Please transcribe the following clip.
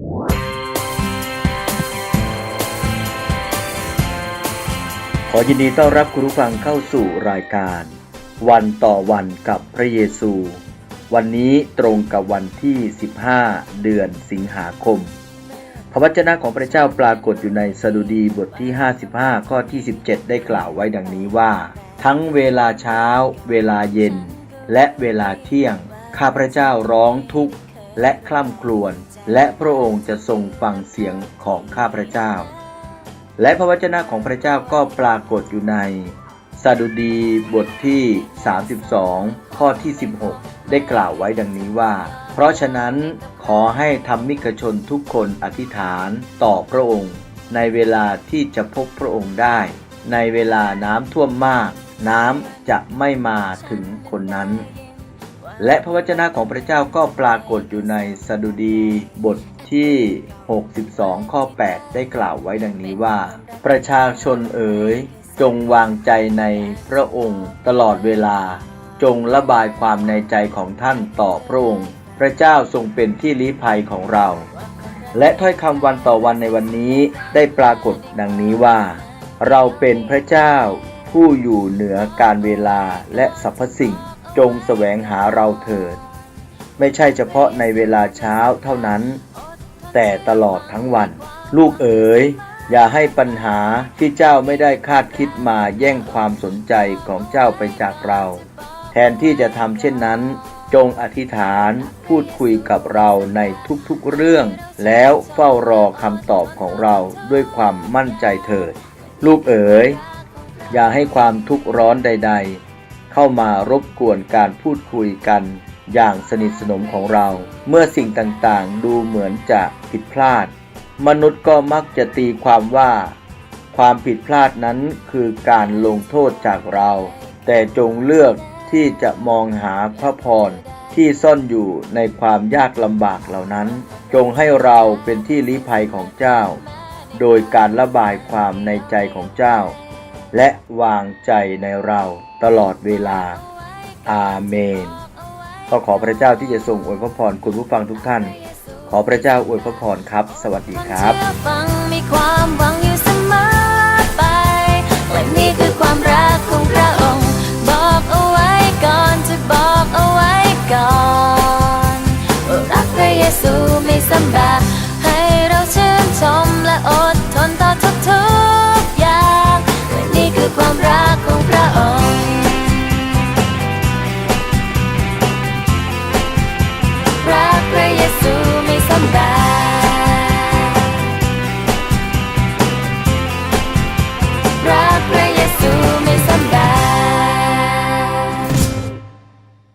ขอยินดีต้อนรับคุณผู้ฟังเข้าสู่รายการ วันต่อวันกับพระเยซู วันนี้ตรงกับวันที่ 15 เดือนสิงหาคม พระวจนะของพระเจ้าปรากฏอยู่ในสดุดีบทที่ 55 ข้อที่ 17 ได้กล่าวไว้ดังนี้ว่า ทั้งเวลาเช้า เวลาเย็น และเวลาเที่ยง ข้าพระเจ้าร้องทุกข์และคล่ำครวญ และพระองค์จะทรงฟังเสียงของข้าพระเจ้า และพระวจนะของพระเจ้าก็ปรากฏอยู่ในสดุดีบทที่ 32 ข้อที่ 16 ได้กล่าวไว้ดังนี้ว่า เพราะฉะนั้นขอให้ธรรมิกชนทุกคนอธิษฐานต่อพระองค์ ในเวลาที่จะพบพระองค์ได้ ในเวลาน้ำท่วมมาก น้ำจะไม่มาถึงคนนั้น และพระวจนะของพระเจ้าก็ปรากฏอยู่ในสดุดีบทที่ 62 ข้อ 8 ได้กล่าวไว้ดังนี้ว่า ประชาชนเอ๋ย จงวางใจในพระองค์ตลอดเวลา จงระบายความในใจของท่านต่อพระองค์ พระเจ้าทรงเป็นที่ลี้ภัยของเรา และถ้อยคำวันต่อวันในวันนี้ได้ปรากฏดังนี้ว่า เราเป็นพระเจ้าผู้อยู่เหนือการเวลาและสรรพสิ่ง จงแสวงหาเราเถิด ไม่ใช่เฉพาะในเวลาเช้าเท่านั้น แต่ตลอดทั้งวัน ลูกเอ๋ย อย่าให้ปัญหาที่เจ้าไม่ได้คาดคิดมาแย่งความสนใจของเจ้าไปจากเรา แทนที่จะทำเช่นนั้น จงอธิษฐานพูดคุยกับเราในทุกๆเรื่อง แล้วเฝ้ารอคำตอบของเราด้วยความมั่นใจเถิด ลูกเอ๋ย อย่าให้ความทุกข์ร้อนใด ๆ เข้ามารบกวนการพูดคุยกันอย่างสนิทสนมของเรา เมื่อสิ่งต่างๆ ดูเหมือนจะผิดพลาด มนุษย์ก็มักจะตีความว่า ความผิดพลาดนั้นคือการลงโทษจากเรา แต่จงเลือกที่จะมองหาพระพรที่ซ่อนอยู่ในความยากลำบากเหล่านั้น จงให้เราเป็นที่ลี้ภัยของเจ้า โดยการระบายความในใจของเจ้า และวางใจในเรา ตลอดเวลา อาเมน ก็ขอพระเจ้าที่จะทรงอวยพระพรคุณผู้ฟังทุกท่าน ขอพระเจ้าอวยพระพรครับ สวัสดีครับฟังมีความหวังอยู่เสมอไปและนี่คือความรักของพระองค์ บอกเอาไว้ก่อนจะบอกเอาไว้ก่อนรักพระเยซูไม่สำบา